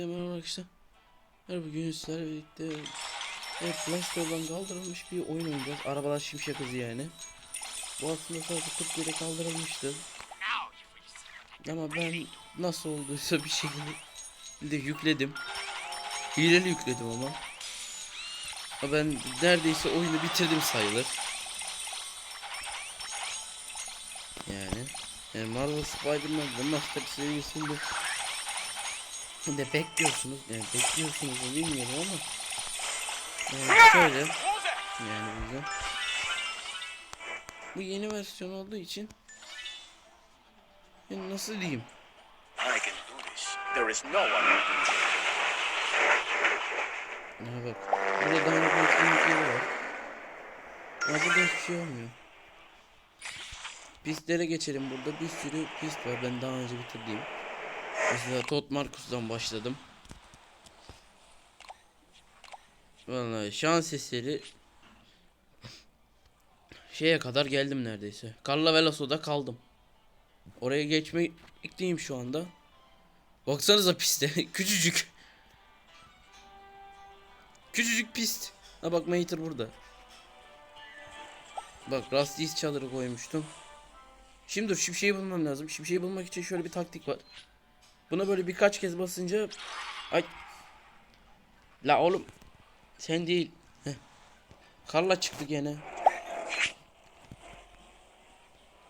Merhaba arkadaşlar. Merhaba bugün sizlerle birlikte evet, Play kaldırılmış bir oyun oynayacağız. Arabalar şimşek hızı yani. Bu aslında sadece Türkiye'de kaldırılmıştı. Ama ben nasıl olduysa bir şekilde de yükledim. Hileli yükledim. Ama ben neredeyse oyunu bitirdim sayılır. Yani. Yani Marvel Spider-Man The Master serisinde Şimdi bekliyorsunuz. Yani bekliyorsunuz bilmiyorum ama. Yani şöyle. Yani güzel. Bu yeni versiyon olduğu için yani nasıl diyeyim. There is no one. Who bak. Burada daha önce etkinlikleri var ama burada hiçbir şey olmuyor. Pistlere geçelim burada. Bir sürü pist var. Ben daha önce bitirdiğim mesela Todd Marcus'dan başladım Vallahi şans eseri şeye kadar geldim neredeyse. Carla Veloso'da kaldım. Oraya geçmekteyim şu anda. Baksanıza piste. Küçücük. Küçücük pist. Ha bak Mater burada. Bak Rusty's çadırı koymuştum. Şimdi dur şimşeği bulmam lazım. Şimşeği bulmak için şöyle bir taktik var. Buna böyle birkaç kez basınca ay La oğlum sen değil. Heh. Karla çıktı gene.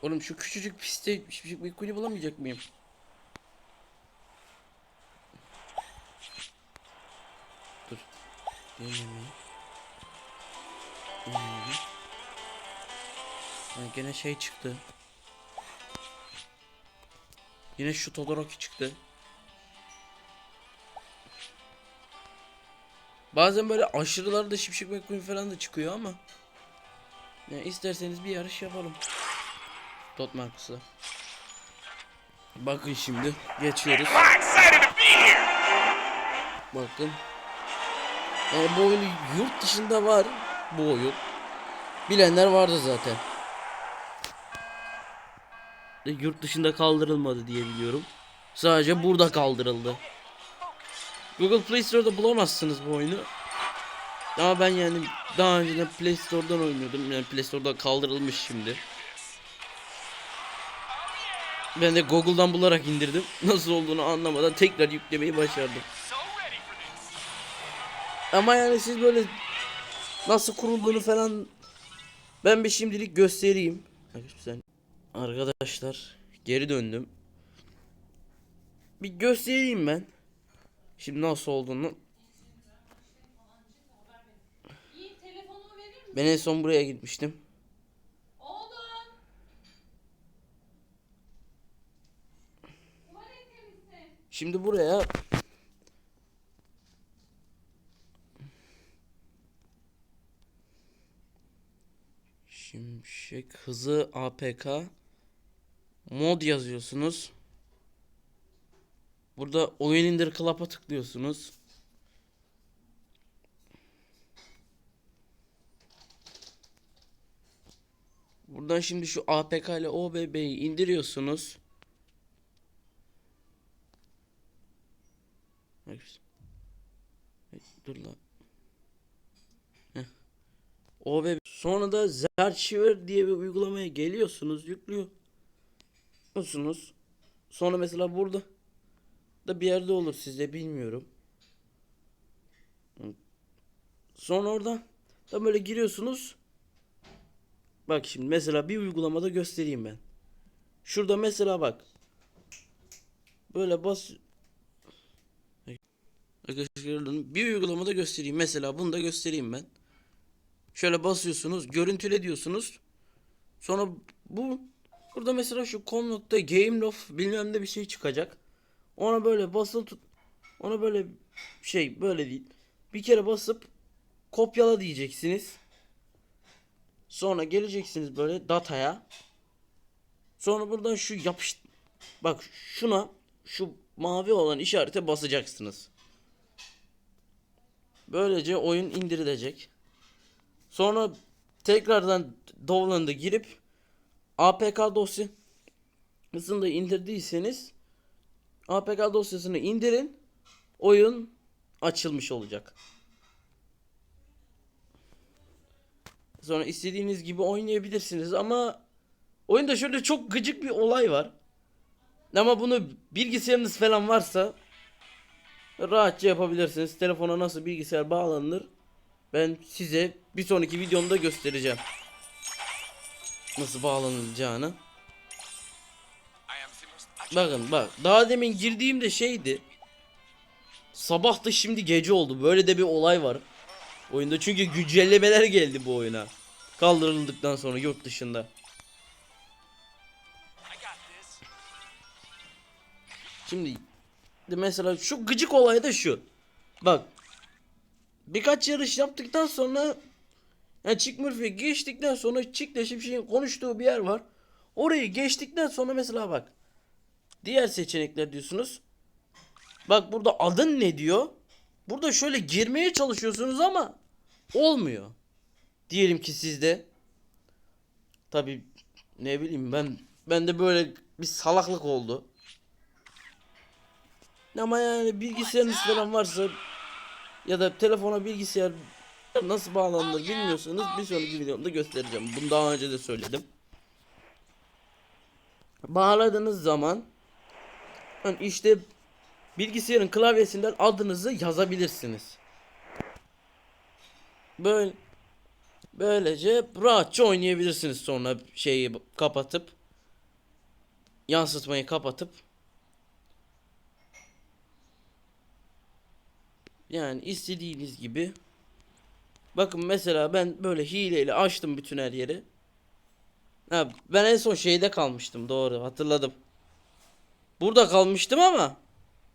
Oğlum şu küçücük pistte hiçbir bir kuli bulamayacak mıyım? Dur. Denemeyi. Ha, gene şey çıktı. Yine şu Todoroki çıktı. Bazen böyle aşırılarda Şipşik McQueen falan da çıkıyor ama yani isterseniz bir yarış yapalım. Tot Marcus'la. Bakın şimdi geçiyoruz. Bakın. Yani bu oyunu yurt dışında var bu oyun. Bilenler vardı zaten. Yurt dışında kaldırılmadı diye biliyorum. Sadece burada kaldırıldı. Google Play Store'da bulamazsınız bu oyunu. Ama ben yani daha önceden Play Store'dan oynuyordum. Yani Play Store'da kaldırılmış şimdi. Ben de Google'dan bularak indirdim. Nasıl olduğunu anlamadan tekrar yüklemeyi başardım. Ama yani siz böyle nasıl kurulduğunu falan ben bir şimdilik göstereyim. Arkadaşlar geri döndüm. Bir göstereyim ben. Şimdi nasıl olduğunu. Ben en son buraya gitmiştim. Şimdi buraya Şimşek hızı APK mod yazıyorsunuz. Burada oyun indir klapa tıklıyorsunuz. Buradan şimdi şu APK ile OBB'yi indiriyorsunuz. Dur lan. OBB. Sonra da Zerchiver diye bir uygulamaya geliyorsunuz, yüklüyorsunuz. Sonra mesela burada da bir yerde olur sizde bilmiyorum. Sonra oradan da böyle giriyorsunuz. Bak şimdi mesela bir uygulamada göstereyim ben. Şurada mesela bak. Böyle bas Arkadaşlar bir uygulamada göstereyim. Mesela bunu da göstereyim ben. Şöyle basıyorsunuz. Görüntüle diyorsunuz. Sonra bu burada mesela şu com.nokta game of bilmem ne bir şey çıkacak. Ona böyle basılı tut. Ona böyle şey böyle değil. Bir kere basıp kopyala diyeceksiniz. Sonra geleceksiniz böyle dataya. Sonra buradan şu yapış bak şuna şu mavi olan işarete basacaksınız. Böylece oyun indirilecek. Sonra tekrardan Dovland'a girip APK dosyasını da indirdiyseniz APK dosyasını indirin. oyun açılmış olacak. Sonra istediğiniz gibi oynayabilirsiniz ama oyunda şöyle çok gıcık bir olay var. Ama bunu bilgisayarınız falan varsa rahatça yapabilirsiniz. Telefona nasıl bilgisayar bağlanır ben size bir sonraki videomda göstereceğim. Nasıl bağlanılacağını. Bakın bak daha demin girdiğimde şeydi. Sabah da şimdi gece oldu. Böyle de bir olay var. Oyunda çünkü güncellemeler geldi bu oyuna. Kaldırıldıktan sonra yurt dışında. Şimdi de mesela şu gıcık olay da şu. Bak. Birkaç yarış yaptıktan sonra yani Chick Murphy geçtikten sonra Chick'le Şimşek'in konuştuğu bir yer var. Orayı geçtikten sonra mesela bak. Diğer seçenekler diyorsunuz. Bak burada adın ne diyor? Burada şöyle girmeye çalışıyorsunuz ama olmuyor. Diyelim ki sizde tabi ne bileyim ben ben de böyle bir salaklık oldu. Ama yani bilgisayarınız falan varsa ya da telefona bilgisayar nasıl bağlanır bilmiyorsanız bir sonraki videomda göstereceğim. Bunu daha önce de söyledim. Bağladığınız zaman hani işte bilgisayarın klavyesinden adınızı yazabilirsiniz. Böyle böylece rahatça oynayabilirsiniz sonra şeyi kapatıp yansıtmayı kapatıp Yani istediğiniz gibi. Bakın mesela ben böyle hileyle açtım bütün her yeri. Ha, ben en son şeyde kalmıştım doğru hatırladım. Burada kalmıştım ama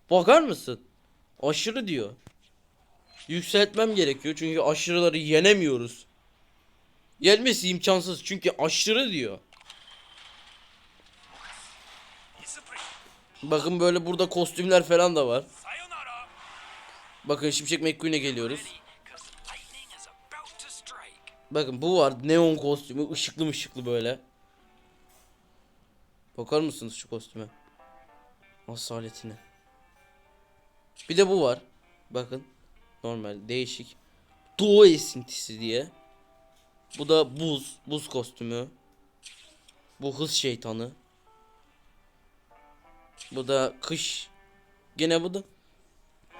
bakar mısın? Aşırı diyor. Yükseltmem gerekiyor çünkü aşırıları yenemiyoruz. Gelmesi imkansız çünkü aşırı diyor. Bakın böyle burada kostümler falan da var. Bakın Şimşek McQueen'e geliyoruz. Bakın bu var neon kostümü ışıklı ışıklı böyle. Bakar mısınız şu kostüme? Asaletine. Bir de bu var. Bakın. Normal değişik. Doğu esintisi diye. Bu da buz. Buz kostümü. Bu hız şeytanı. Bu da kış. Gene bu da.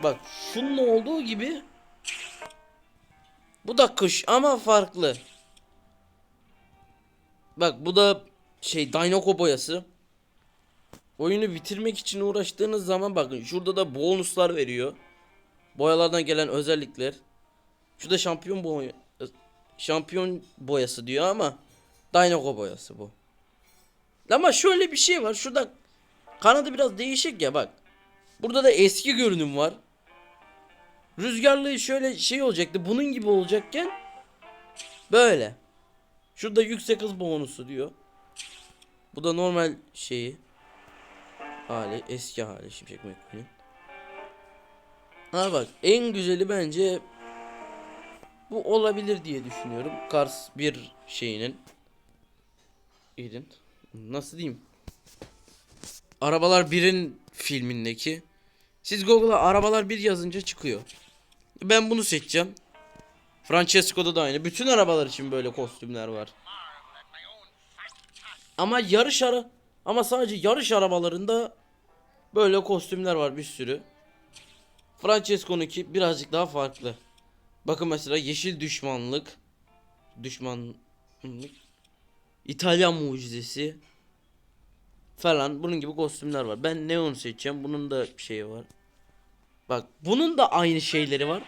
Bak şunun olduğu gibi bu da kış ama farklı. Bak bu da şey Dinoco boyası. Oyunu bitirmek için uğraştığınız zaman bakın şurada da bonuslar veriyor. Boyalardan gelen özellikler. Şurada şampiyon boya şampiyon boyası diyor ama Dinoco boyası bu. Ama şöyle bir şey var. Şurada kanadı biraz değişik ya bak. Burada da eski görünüm var. Rüzgarlı şöyle şey olacaktı. Bunun gibi olacakken böyle. Şurada yüksek hız bonusu diyor. Bu da normal şeyi. Hali, eski hali Şimşek McQueen'in. Ha bak en güzeli bence bu olabilir diye düşünüyorum. Cars bir şeyinin. İdin. Nasıl diyeyim? Arabalar birin filmindeki. Siz Google'a arabalar bir yazınca çıkıyor. Ben bunu seçeceğim. Francesco'da da aynı. Bütün arabalar için böyle kostümler var. Ama yarış ara ama sadece yarış arabalarında böyle kostümler var bir sürü. Francesco'nunki birazcık daha farklı. Bakın mesela yeşil düşmanlık, düşmanlık, İtalyan mucizesi falan bunun gibi kostümler var. Ben neon seçeceğim. Bunun da şeyi var. Bak bunun da aynı şeyleri var.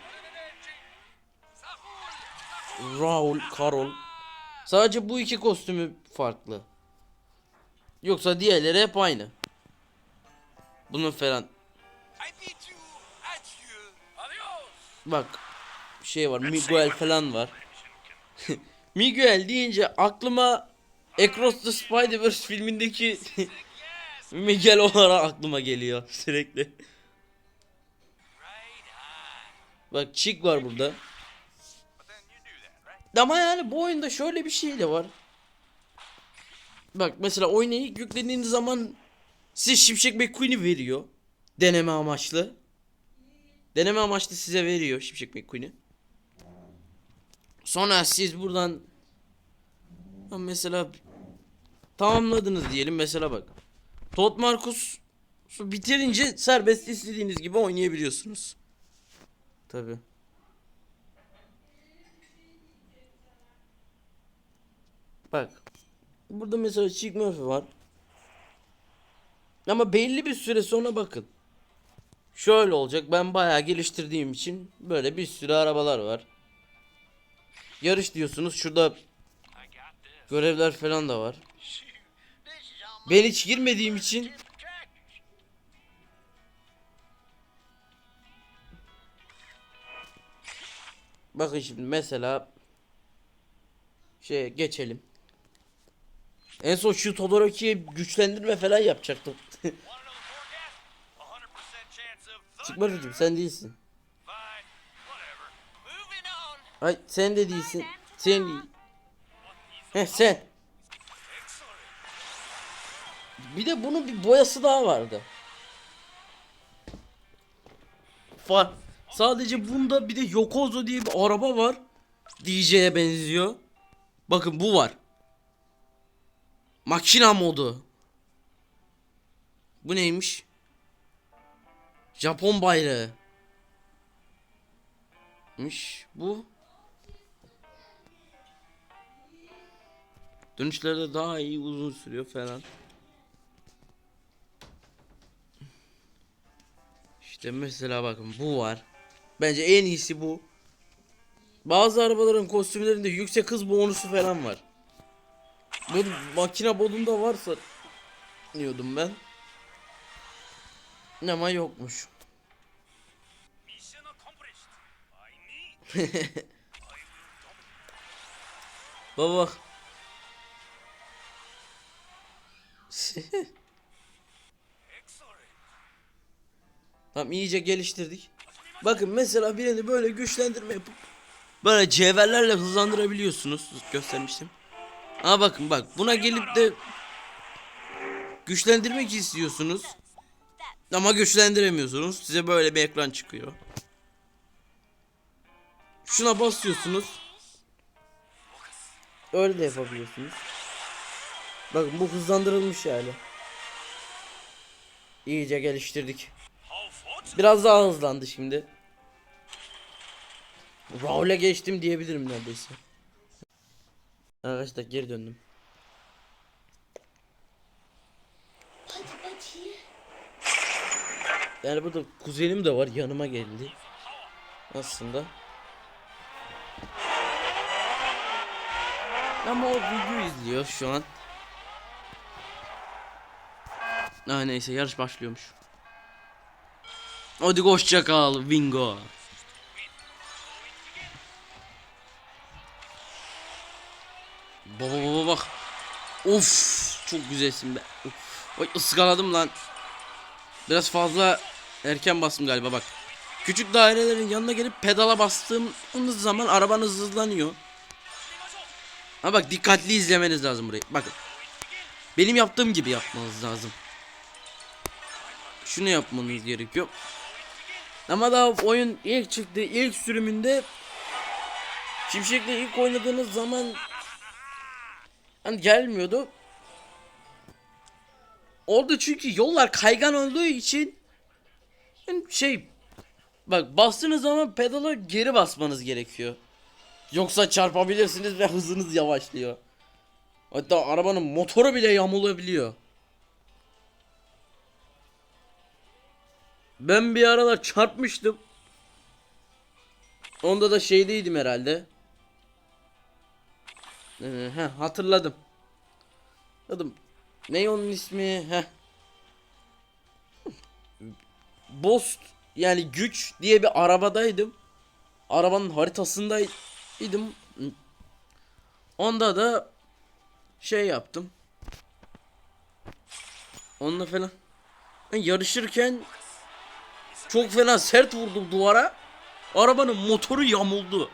Raul, Karol. Sadece bu iki kostümü farklı. Yoksa diğerleri hep aynı. Bunun falan. Bak şey var. Miguel falan var. Miguel deyince aklıma Across the Spider-Verse filmindeki Miguel olarak aklıma geliyor sürekli. Bak Chick var burada. Ama yani bu oyunda şöyle bir şey de var. Bak mesela oyunu ilk yüklediğiniz zaman size Şimşek McQueen'i veriyor. Deneme amaçlı. Deneme amaçlı size veriyor Şimşek McQueen'i. Sonra siz buradan mesela tamamladınız diyelim mesela bak. Todd Marcus bitirince serbest istediğiniz gibi oynayabiliyorsunuz. Tabi. Bak. Burada mesela Chick Murphy var. Ama belli bir süre sonra bakın. Şöyle olacak. Ben bayağı geliştirdiğim için böyle bir sürü arabalar var. Yarış diyorsunuz. Şurada görevler falan da var. Ben hiç girmediğim için Bakın şimdi mesela şey geçelim. En son şu Todoroki'ye güçlendirme falan yapacaktım. Want to know the forecast? 100% chance of Çıkma çocuğum sen değilsin. Ay sen de değilsin. Sen değil. Heh sen. Bir de bunun bir boyası daha vardı. Fa Sadece bunda bir de Yokozo diye bir araba var. DJ'ye benziyor. Bakın bu var. Makina modu. Bu neymiş? Japon bayrağı. mış bu. Dönüşlerde daha iyi uzun sürüyor falan. İşte mesela bakın bu var. Bence en iyisi bu. Bazı arabaların kostümlerinde yüksek hız bonusu falan var. Bu makine modunda varsa diyordum ben. Ama yokmuş. Baba. Tamam iyice geliştirdik. Bakın mesela birini böyle güçlendirme yapıp böyle cevherlerle hızlandırabiliyorsunuz. Göstermiştim. Ama bakın bak buna gelip de güçlendirmek istiyorsunuz. Ama güçlendiremiyorsunuz. Size böyle bir ekran çıkıyor. Şuna basıyorsunuz. Öyle de yapabiliyorsunuz. Bakın bu hızlandırılmış yani. İyice geliştirdik. Biraz daha hızlandı şimdi. Raul'e geçtim diyebilirim neredeyse. Arkadaşlar geri döndüm. Yani burada kuzenim de var yanıma geldi. Aslında. Ama o video izliyor şu an. Ha neyse yarış başlıyormuş. Hadi hoşça kal Bingo. Baba baba bak. Of çok güzelsin be. Of. Oy ıskaladım lan. Biraz fazla erken bastım galiba bak. Küçük dairelerin yanına gelip pedala bastığımız zaman arabanız hızlanıyor. Ama bak dikkatli izlemeniz lazım burayı. Bakın. Benim yaptığım gibi yapmanız lazım. Şunu yapmanız gerekiyor. Ama daha oyun ilk çıktı ilk sürümünde Şimşek'le ilk oynadığınız zaman hani gelmiyordu. Oldu çünkü yollar kaygan olduğu için yani şey bak bastığınız zaman pedala geri basmanız gerekiyor. Yoksa çarpabilirsiniz ve hızınız yavaşlıyor. Hatta arabanın motoru bile yamulabiliyor. Ben bir aralar çarpmıştım. Onda da şeydeydim herhalde. Ee, heh, hatırladım. Adım ne onun ismi? Heh. Bost yani güç diye bir arabadaydım. Arabanın haritasındaydım. Onda da şey yaptım. Onunla falan yarışırken çok fena sert vurdum duvara. Arabanın motoru yamuldu.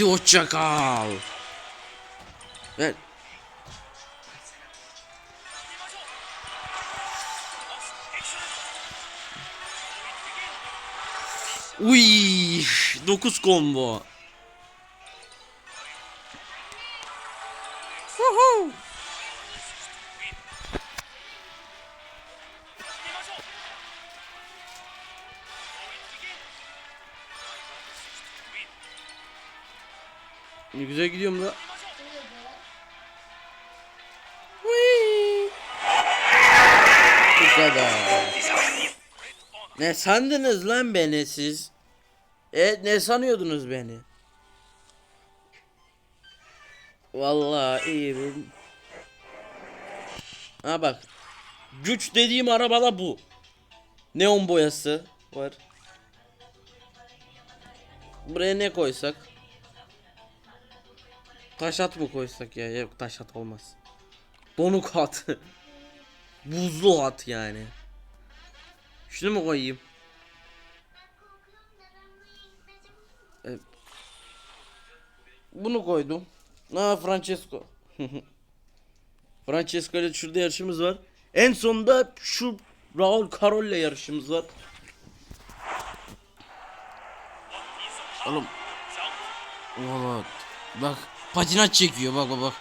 Hadi hoşça kal. Ver. Uy, 9 combo. Ne güzel gidiyorum da. Bu kadar. Ne sandınız lan beni siz? E ne sanıyordunuz beni? Vallahi iyi ben. Ha bak. Güç dediğim arabada bu. Neon boyası var. Buraya ne koysak? Taş at mı koysak ya? Yok taş at olmaz. Donuk at. Buzlu at yani. Şunu mu koyayım? E, Bunu koydum. Na Francesco. Francesco ile şurada yarışımız var. En sonunda şu Raul Carol ile yarışımız var. Oğlum. Valla bak patinaj çekiyor bak bak bak.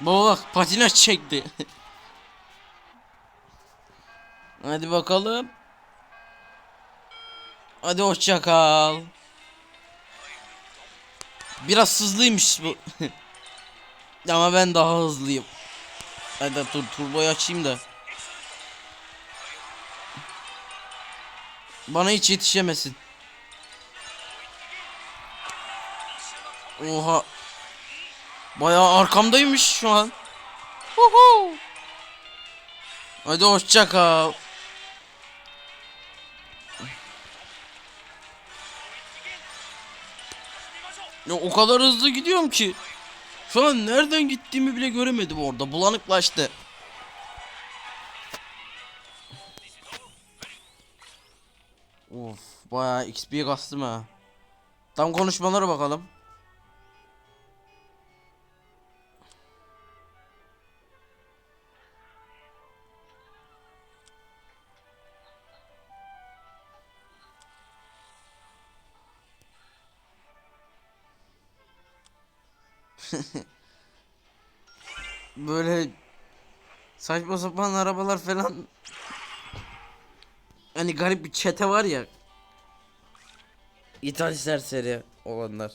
Baba bak patinaj çekti. Hadi bakalım. Hadi hoşça kal. Biraz hızlıymış bu. Ama ben daha hızlıyım. Hadi dur turboyu açayım da. Bana hiç yetişemesin. Oha. Bayağı arkamdaymış şu an. Huhu. Hadi hoşça kal. Ya o kadar hızlı gidiyorum ki. Şu an nereden gittiğimi bile göremedim orada. Bulanıklaştı. Of bayağı XP kastım ha. Tam konuşmalara bakalım. Böyle saçma sapan arabalar falan hani garip bir çete var ya İthal serseri olanlar.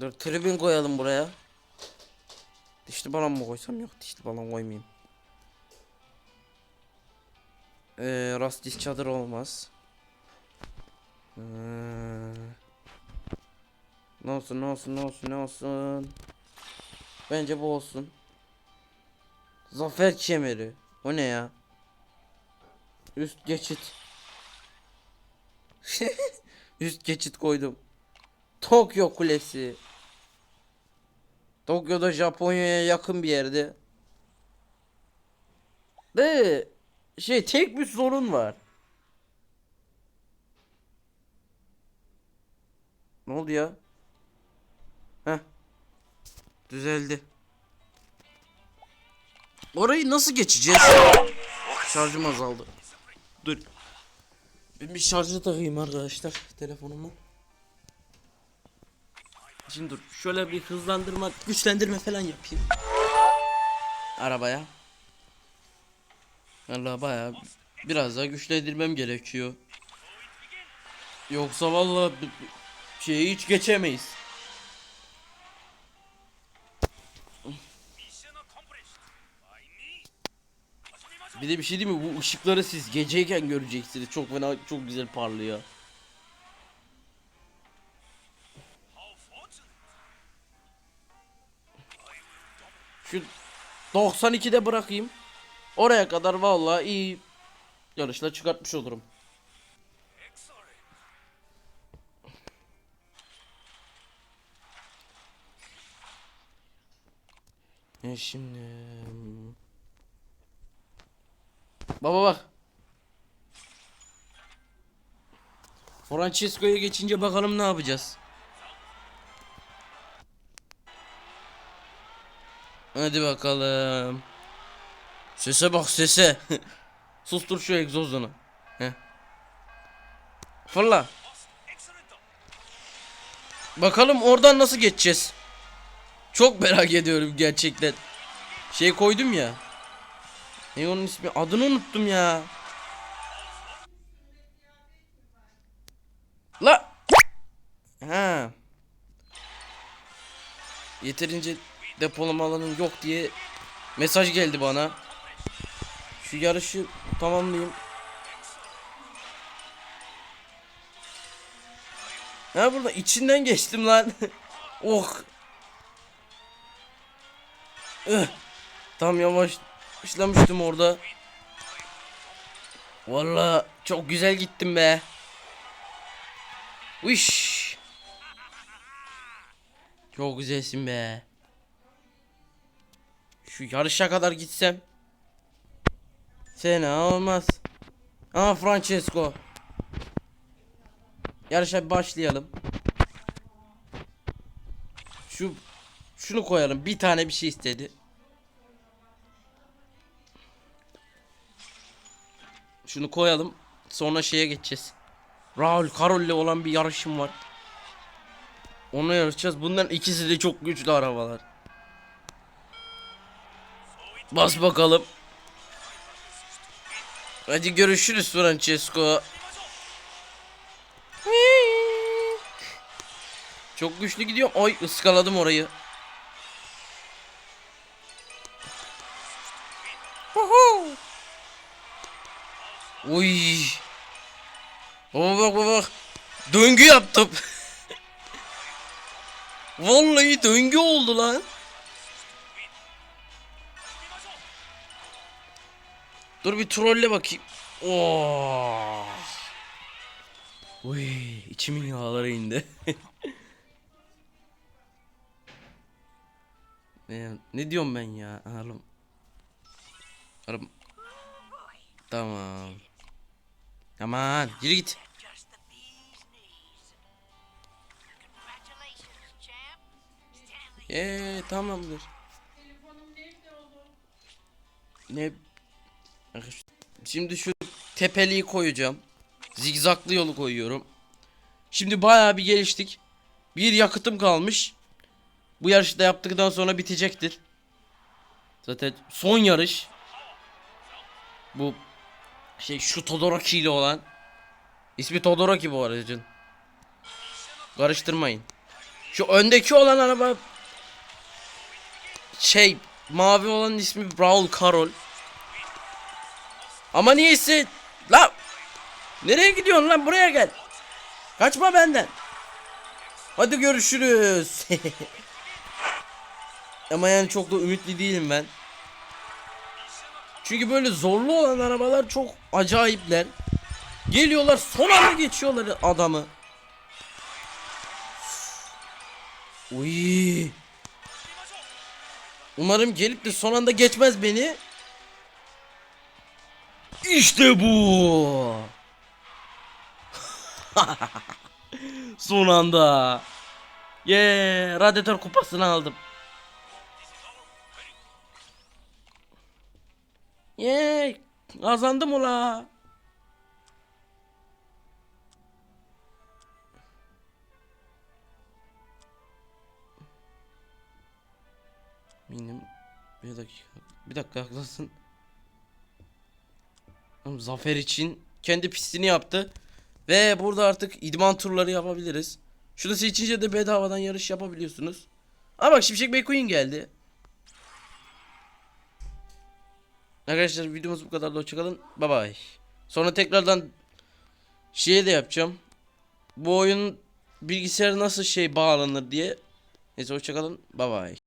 Dur tribün koyalım buraya. Dişli balon mu koysam yok dişli balon koymayayım. Ee, rastis çadır olmaz. Ee, ne olsun ne olsun ne olsun ne olsun. Bence bu olsun. Zafer kemeri. O ne ya? Üst geçit. Üst geçit koydum. Tokyo Kulesi. Tokyo'da Japonya'ya yakın bir yerde. De şey tek bir sorun var. Ne oldu ya? Heh. Düzeldi. Orayı nasıl geçeceğiz? Şarjım azaldı. Dur. Ben bir şarja takayım arkadaşlar telefonumu. Şimdi dur şöyle bir hızlandırma güçlendirme falan yapayım. Arabaya. Allah bayağı biraz daha güçlendirmem gerekiyor. Yoksa vallahi şeyi hiç geçemeyiz. Bir de bir şey değil mi? Bu ışıkları siz geceyken göreceksiniz. Çok fena, çok güzel parlıyor. Şu 92'de bırakayım. Oraya kadar vallahi iyi yarışla çıkartmış olurum. E şimdi Baba bak. Francesco'ya geçince bakalım ne yapacağız. Hadi bakalım. Sese bak sese. Sustur şu egzozunu. Heh. Fırla. Bakalım oradan nasıl geçeceğiz? Çok merak ediyorum gerçekten. Şey koydum ya. Ne onun ismi? Adını unuttum ya. La. Ha. Yeterince depolama alanın yok diye mesaj geldi bana. Şu yarışı tamamlayayım. Ha burada içinden geçtim lan. oh. Tam yavaşlamıştım orada. Vallahi çok güzel gittim be. Uş. Çok güzelsin be. Şu yarışa kadar gitsem. Fena olmaz. Aa Francesco. Yarışa başlayalım. Şu şunu koyalım. Bir tane bir şey istedi. Şunu koyalım. Sonra şeye geçeceğiz. Raul Karol'le olan bir yarışım var. Onu yarışacağız. Bunların ikisi de çok güçlü arabalar. Bas bakalım. Hadi görüşürüz Francesco. Çok güçlü gidiyor. Ay ıskaladım orayı. Uy. Bak bak bak bak. Döngü yaptım. Vallahi döngü oldu lan. Dur bir trolle bakayım. Oo. Uy, içimin yağları indi. ne, ne diyorum ben ya? Oğlum. Oğlum. Tamam. Aman yürü git. Eee tamamdır. Ne? Şimdi şu tepeliği koyacağım. Zigzaklı yolu koyuyorum. Şimdi bayağı bir geliştik. Bir yakıtım kalmış. Bu yarışı da yaptıktan sonra bitecektir. Zaten son yarış. Bu şey şu Todoroki ile olan. İsmi Todoroki bu aracın. Karıştırmayın. Şu öndeki olan araba şey mavi olanın ismi Raul Karol. Ama niyeyse la nereye gidiyorsun lan buraya gel. Kaçma benden. Hadi görüşürüz. Ama yani çok da ümitli değilim ben. Çünkü böyle zorlu olan arabalar çok acayipler. Geliyorlar son anda geçiyorlar adamı. Uy. Umarım gelip de son anda geçmez beni. İşte bu. son anda. Yeah, radyatör kupasını aldım. Yeah, kazandım ula. Benim bir dakika. Bir dakika. Oğlum, Zafer için kendi pistini yaptı. Ve burada artık idman turları yapabiliriz. Şunu seçince de bedavadan yarış yapabiliyorsunuz. Ama bak Şimşek McQueen geldi. Arkadaşlar videomuz bu kadar. Hoşçakalın. Bye bye. Sonra tekrardan şeye de yapacağım. Bu oyun bilgisayara nasıl şey bağlanır diye. Neyse hoşçakalın. Bye bye.